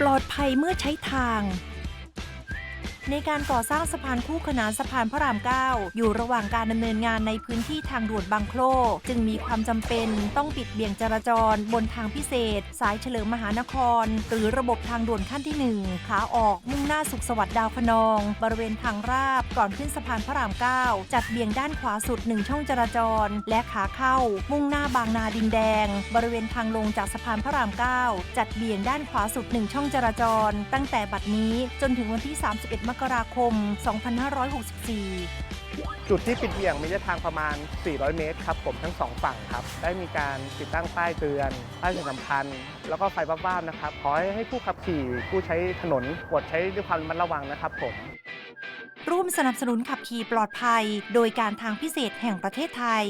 ปลอดภัยเมื่อใช้ทาง ในการก่อสร้างสะพานคู่ขนานสะพานพระราม 9 อยู่ระหว่างการดำเนินงานในพื้นที่ทางด่วนบางโคลจึงมีความจำเป็นต้องปิดเบี่ยงจราจร บนทางพิเศษ สายเฉลิมมหานคร หรือระบบทางด่วนขั้นที่ 1 ขาออกมุ่งหน้าสุขสวัสดิ์ดาวคะนอง บริเวณทางราบก่อนขึ้นสะพานพระราม 9 จัดเบี่ยงด้านขวาสุด 1 ช่องจราจร และขาเข้า มุ่งหน้าบางนาดินแดง บริเวณทางลงจากสะพานพระราม 9 จัดเบี่ยงด้านขวาสุด 1 ช่องจราจร ตั้งแต่บัดนี้จนถึงวันที่ 31มกราคม 2564จุดที่ปิดเบี่ยงมีระยะทางประมาณ 400 เมตรครับผมทั้งสองฝั่งครับ ได้มีการติดตั้งป้ายเตือนป้ายประชาสัมพันธ์ แล้วก็ไฟบ้าบๆนะครับ ขอให้ให้ผู้ขับขี่ผู้ใช้ถนนกดใช้ด้วยความระมัดระวังนะครับผม ร่วมสนับสนุนขับขี่ปลอดภัย โดยการทางพิเศษแห่งประเทศไทย